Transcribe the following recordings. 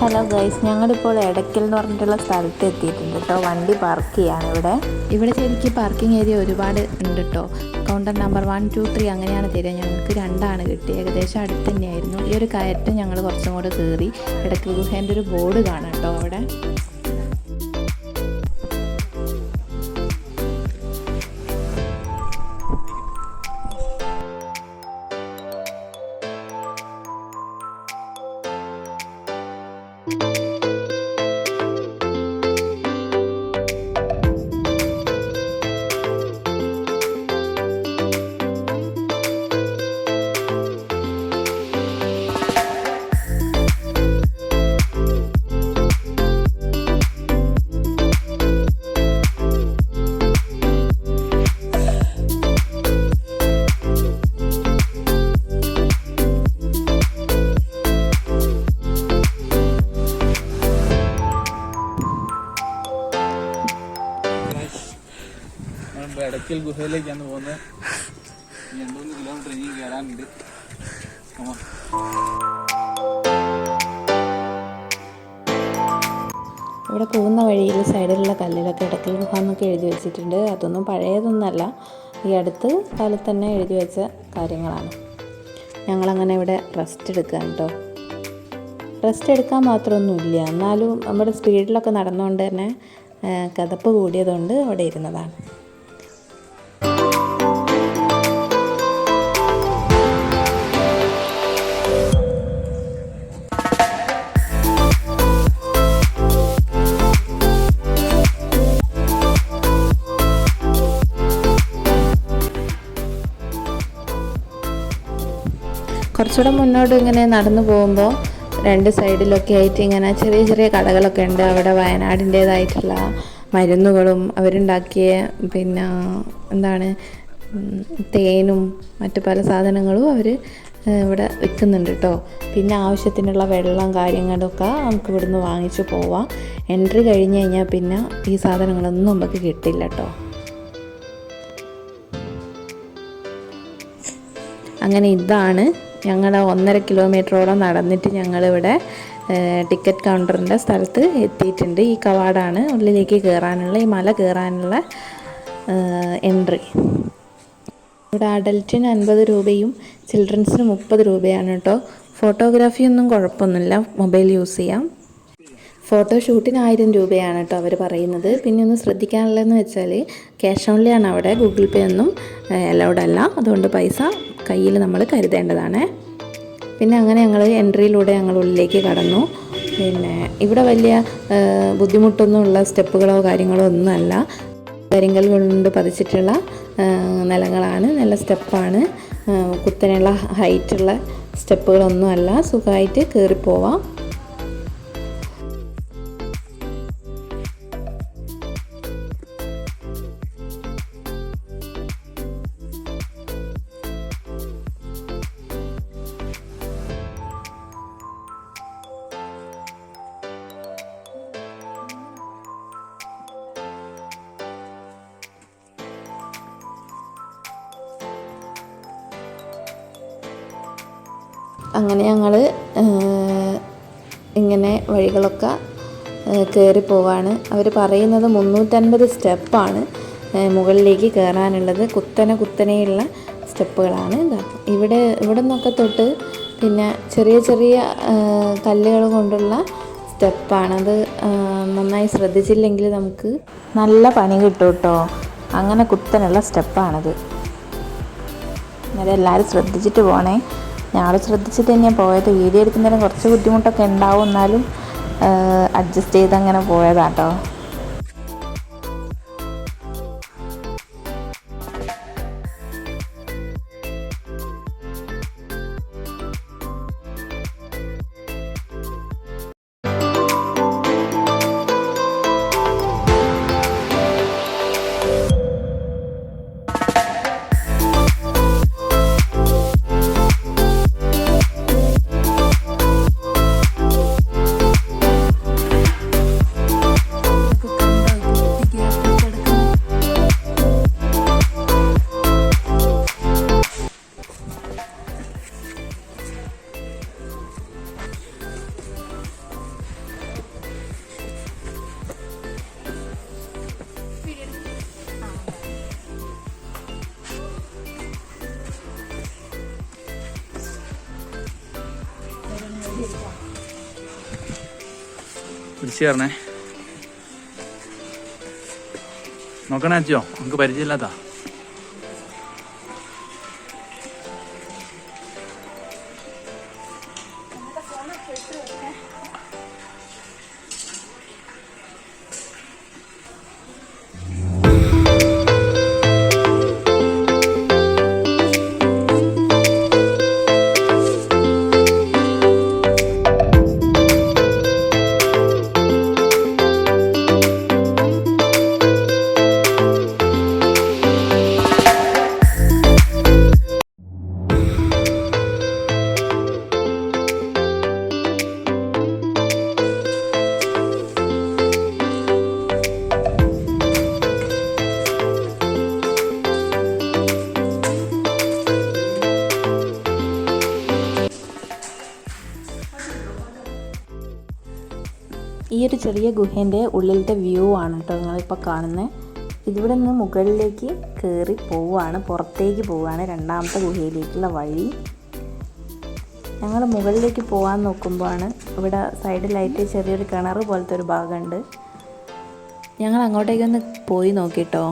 Hello guys ഞങ്ങളിപ്പോൾ എടയ്ക്കൽ എന്ന് പറഞ്ഞിട്ടുള്ള സ്ഥലത്ത് എത്തിയിട്ടുണ്ട് കേട്ടോ. വണ്ടി പാർക്ക് ചെയ്യാണ് ഇവിടെ. ഇവിടെ ശരിക്കും പാർക്കിംഗ് ഏരിയ ഒരുപാട് ഉണ്ട് കേട്ടോ. Counter number one two three അങ്ങനെയാണ് തരിക. ഞങ്ങൾക്ക് രണ്ടാണ് കിട്ടിയത്. ഏകദേശം അടുത്ത് തന്നെയായിരുന്നു. ഈ ഒരു കയറ്റം ഞങ്ങൾ കുറച്ചും കൂടെ കയറി. ഇടയ്ക്ക് ഗുഹേന്റെ ഒരു ബോർഡ് കാണാം കേട്ടോ അവിടെ. ഇടയ്ക്കൽ ഗുഹയിലേക്കാണ് പോകുന്നത്. ഇനി മൂന്ന് കിലോമീറ്റർ ഇനിയും കയറാനുണ്ട്. ഇവിടെ പോകുന്ന വഴിയിൽ സൈഡിലുള്ള കല്ലിലൊക്കെ ഇടയ്ക്കൽ ഗുഹ എന്നൊക്കെ എഴുതി വെച്ചിട്ടുണ്ട്. അതൊന്നും പഴയതൊന്നുമല്ല. ഈ അടുത്ത് കാലത്ത് തന്നെ എഴുതി വെച്ച കാര്യങ്ങളാണ്. ഞങ്ങളങ്ങനെ ഇവിടെ റെസ്റ്റ് എടുക്കുക കേട്ടോ റെസ്റ്റ് എടുക്കാൻ മാത്രമൊന്നുമില്ല. എന്നാലും നമ്മുടെ സ്പീഡിലൊക്കെ നടന്നുകൊണ്ട് തന്നെ കഥപ്പ് കൂടിയതുകൊണ്ട് അവിടെ ഇരുന്നതാണ്. കുറച്ചുകൂടെ മുന്നോട്ട് ഇങ്ങനെ നടന്നു പോകുമ്പോൾ രണ്ട് സൈഡിലൊക്കെ ആയിട്ട് ഇങ്ങനെ ചെറിയ ചെറിയ കടകളൊക്കെ ഉണ്ട്. അവിടെ വയനാടിന്റേതായിട്ടുള്ള മരുന്നുകളും അവരുണ്ടാക്കിയ പിന്നെ എന്താണ് തേനും മറ്റു പല സാധനങ്ങളും അവർ ഇവിടെ വിൽക്കുന്നുണ്ട് കേട്ടോ പിന്നെ ആവശ്യത്തിനുള്ള വെള്ളം കാര്യങ്ങളൊക്കെ നമുക്ക് ഇവിടുന്ന് വാങ്ങിച്ചു പോവാം. എൻട്രി കഴിഞ്ഞ് കഴിഞ്ഞാൽ പിന്നെ ഈ സാധനങ്ങളൊന്നും നമുക്ക് കിട്ടില്ല കേട്ടോ അങ്ങനെ ഇതാണ് ഞങ്ങൾ ഒന്നര കിലോമീറ്ററോളം നടന്നിട്ട് ഞങ്ങളിവിടെ ടിക്കറ്റ് കൗണ്ടറിന്റെ സ്ഥലത്ത് എത്തിയിട്ടുണ്ട്. ഈ കവാടാണ് ഉള്ളിലേക്ക് കയറാനുള്ള ഈ മല കയറാനുള്ള എൻട്രി ഇവിടെ അഡൽറ്റിന് അൻപത് രൂപയും ചിൽഡ്രൻസിന് മുപ്പത് രൂപയാണ് കേട്ടോ ഫോട്ടോഗ്രാഫി ഒന്നും കുഴപ്പമൊന്നുമില്ല. മൊബൈൽ യൂസ് ചെയ്യാം. ഫോട്ടോ ഷൂട്ടിന് ആയിരം രൂപയാണ് കേട്ടോ അവർ പറയുന്നത്. പിന്നെ ഒന്ന് ശ്രദ്ധിക്കാനുള്ളതെന്ന് വെച്ചാൽ ക്യാഷ് ഓൺലി ആണ് അവിടെ. ഗൂഗിൾ പേ ഒന്നും അലൗഡ് അല്ല. അതുകൊണ്ട് പൈസ കയ്യിൽ നമ്മൾ കരുതേണ്ടതാണ്. പിന്നെ അങ്ങനെ ഞങ്ങൾ എൻട്രിയിലൂടെ ഞങ്ങൾ ഉള്ളിലേക്ക് കടന്നു. പിന്നെ ഇവിടെ വലിയ ബുദ്ധിമുട്ടൊന്നും ബുദ്ധിമുട്ടൊന്നുമുള്ള സ്റ്റെപ്പുകളോ കാര്യങ്ങളോ ഒന്നുമല്ല. കരിങ്കൽ കൊണ്ട് പതിച്ചിട്ടുള്ള നിലങ്ങളാണ്. നല്ല സ്റ്റെപ്പാണ്. കുത്തനെയുള്ള ഹൈറ്റുള്ള സ്റ്റെപ്പുകളൊന്നുമല്ല. സുഖമായിട്ട് കയറിപ്പോവാം. അങ്ങനെ ഞങ്ങൾ ഇങ്ങനെ വഴികളൊക്കെ കയറി പോവാണ്. അവർ പറയുന്നത് മുന്നൂറ്റൻപത് സ്റ്റെപ്പാണ് മുകളിലേക്ക് കയറാനുള്ളത് കുത്തനെ കുത്തനെയുള്ള സ്റ്റെപ്പുകളാണ് ഇവിടെ ഇവിടെ നിന്നൊക്കെ തൊട്ട് പിന്നെ ചെറിയ ചെറിയ കല്ലുകൾ കൊണ്ടുള്ള സ്റ്റെപ്പാണ്. അത് നന്നായി ശ്രദ്ധിച്ചില്ലെങ്കിൽ നമുക്ക് നല്ല പണി കിട്ടും കേട്ടോ. അങ്ങനെ കുത്തനുള്ള സ്റ്റെപ്പാണത്. അതെല്ലാവരും ശ്രദ്ധിച്ചിട്ട് പോണേ. ഞങ്ങൾ ശ്രദ്ധിച്ചിട്ട് തന്നെയാണ് പോയത്. വീഡിയോ എടുക്കുന്നതിന് കുറച്ച് ബുദ്ധിമുട്ടൊക്കെ ഉണ്ടാവും എന്നാലും അഡ്ജസ്റ്റ് ചെയ്ത് അങ്ങനെ പോയതാട്ടോ. പിടിച്ചു കയറണേ നോക്കണേ അച്ചോ നമുക്ക് പരിചയമില്ലാത്ത ഒരു ചെറിയ ഗുഹേന്റെ ഉള്ളിലത്തെ വ്യൂ ആണ് കേട്ടോ നിങ്ങളിപ്പോൾ കാണുന്നത് ഇതിവിടെ നിന്ന് മുകളിലേക്ക് കയറി പോവുകയാണ്. പുറത്തേക്ക് പോവുകയാണ് രണ്ടാമത്തെ ഗുഹയിലേക്കുള്ള വഴി. ഞങ്ങൾ മുകളിലേക്ക് പോകാൻ നോക്കുമ്പോഴാണ് ഇവിടെ സൈഡിലായിട്ട് ചെറിയൊരു കിണർ പോലത്തെ ഒരു ഭാഗമുണ്ട് ഞങ്ങൾ അങ്ങോട്ടേക്കൊന്ന് പോയി നോക്കിട്ടോ.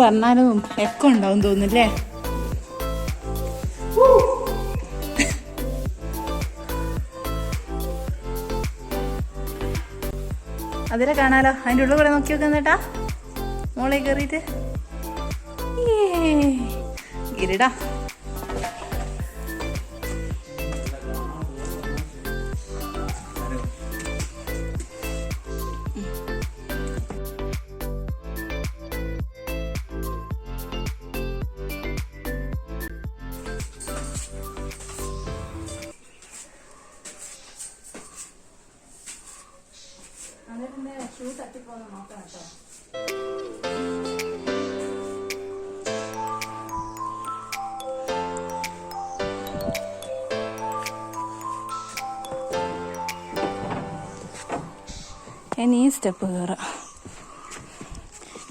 പറഞ്ഞാലും ഒക്കെ ഉണ്ടാവും തോന്നില്ലേ അതിലെ കാണാലോ? അതിന്റെ ഉള്ളിൽ കൂടെ നോക്കി നോക്കുന്നേട്ടാ മോളെ കയറിയിട്ട്. ഗിരിടാ ഇനി ഈ സ്റ്റെപ്പ് കയറാം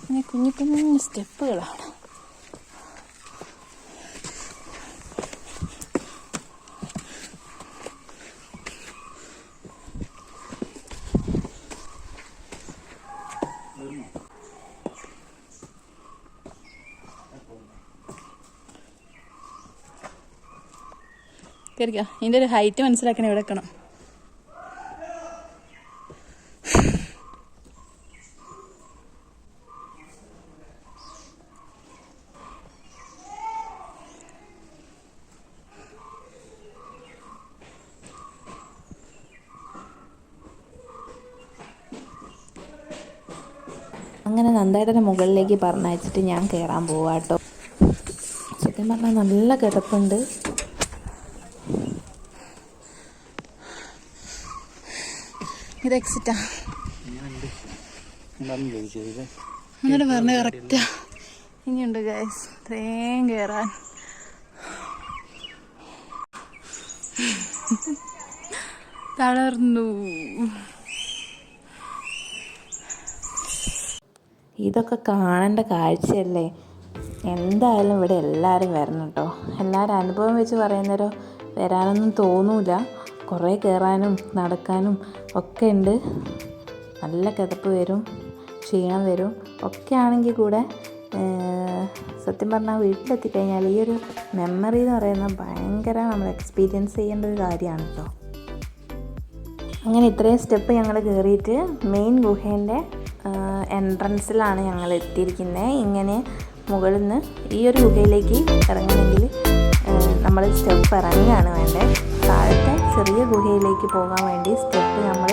ഇനി കുഞ്ഞു കുഞ്ഞു സ്റ്റെപ്പുകളാണ് കയറിക്ക ഇതിന്റെ ഒരു ഹൈറ്റ് മനസ്സിലാക്കണേ ഇവിടെ വെക്കണം. അങ്ങനെ നന്ദേട്ടന്റെ മുകളിലേക്ക് പറഞ്ഞയച്ചിട്ട് ഞാൻ കയറാൻ പോവാട്ടോ സത്യം പറഞ്ഞാൽ നല്ല കിടപ്പുണ്ട്. ഇത് എക്സിറ്റാ എന്നിട്ട് പറഞ്ഞ കറക്റ്റാ ഇനിയുണ്ട് ഗൈസ് ഇത്രയും കയറാൻ തളർന്നു. ഇതൊക്കെ കാണേണ്ട കാഴ്ചയല്ലേ? എന്തായാലും ഇവിടെ എല്ലാവരും വരണം കേട്ടോ എല്ലാവരും അനുഭവം വെച്ച് പറയുന്നവരോ വരാനൊന്നും തോന്നൂല. കുറേ കയറാനും നടക്കാനും ഒക്കെ ഉണ്ട്. നല്ല കിതപ്പ് വരും ക്ഷീണം വരും. ഒക്കെ ആണെങ്കിൽ കൂടെ സത്യം പറഞ്ഞാൽ വീട്ടിലെത്തിക്കഴിഞ്ഞാൽ ഈ ഒരു മെമ്മറി എന്ന് പറയുന്ന ഭയങ്കര നമ്മൾ എക്സ്പീരിയൻസ് ചെയ്യേണ്ട ഒരു കാര്യമാണ് കേട്ടോ അങ്ങനെ ഇത്രയും സ്റ്റെപ്പ് ഞങ്ങൾ കയറിയിട്ട് മെയിൻ ഗുഹേന്റെ എൻട്രൻസിലാണ് ഞങ്ങൾ എത്തിയിരിക്കുന്നത് ഇങ്ങനെ മുകളിൽ നിന്ന് ഈ ഒരു ഗുഹയിലേക്ക് ഇറങ്ങണമെങ്കിൽ നമ്മൾ സ്റ്റെപ്പ് ഇറങ്ങുകയാണ് വേണ്ടത്. താഴത്തെ ചെറിയ ഗുഹയിലേക്ക് പോകാൻ വേണ്ടി സ്റ്റെപ്പ് നമ്മൾ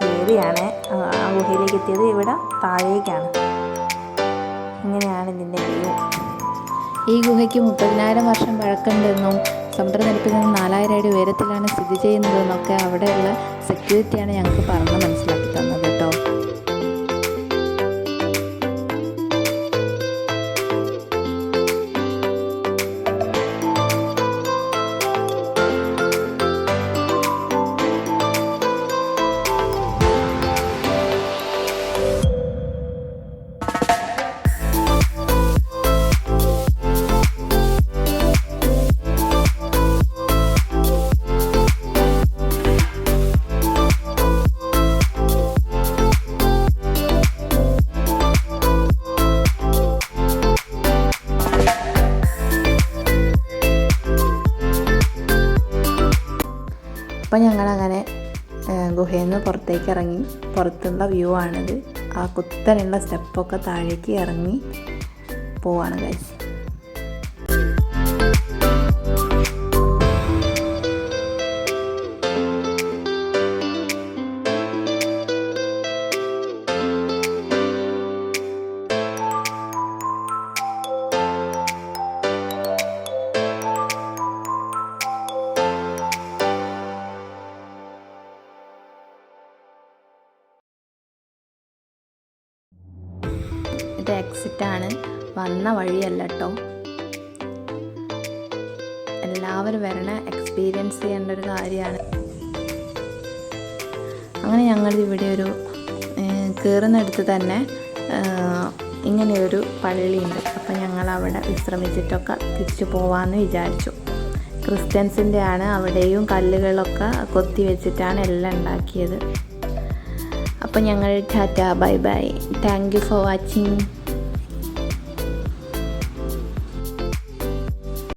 കയറിയാണ്. ആ ഗുഹയിലേക്ക് എത്തിയത് ഇവിടെ താഴേക്കാണ്. ഇങ്ങനെയാണ് ഇതിന്റെ വ്യൂ. ഈ ഗുഹയ്ക്ക് മുപ്പതിനായിരം വർഷം പഴക്കമുണ്ടെന്നും സമുദ്രനിരപ്പിൽ നിന്ന് നാലായിരം അടി ഉയരത്തിലാണ് സ്ഥിതി ചെയ്യുന്നതെന്നൊക്കെ അവിടെയുള്ള സെക്യൂരിറ്റിയാണ് ഞങ്ങൾക്ക് പറഞ്ഞ് മനസ്സിലാക്കി ഗുഹയിൽ നിന്ന് പുറത്തേക്ക് ഇറങ്ങി പുറത്തുള്ള വ്യൂ ആണിത്. ആ കുത്തനുള്ള സ്റ്റെപ്പൊക്കെ താഴേക്ക് ഇറങ്ങി പോവാണ് കഴിച്ച് എക്സിറ്റാണ് വന്ന വഴിയല്ല കേട്ടോ എല്ലാവരും വരണ എക്സ്പീരിയൻസ് ചെയ്യേണ്ട ഒരു കാര്യമാണ്. അങ്ങനെ ഞങ്ങൾ ഇവിടെ ഒരു കയറുന്നിടത്ത് തന്നെ ഇങ്ങനെയൊരു പള്ളിയുണ്ട്. അപ്പോൾ ഞങ്ങൾ അവിടെ വിശ്രമിച്ചിട്ടൊക്കെ തിരിച്ചു പോവാമെന്ന് വിചാരിച്ചു. ക്രിസ്ത്യൻസിന്റെ ആണ് അവിടെയും കല്ലുകളൊക്കെ കൊത്തി വെച്ചിട്ടാണ് എല്ലാം ഉണ്ടാക്കിയത്. അപ്പോൾ ഞങ്ങൾ tata bye bye. Thank you for watching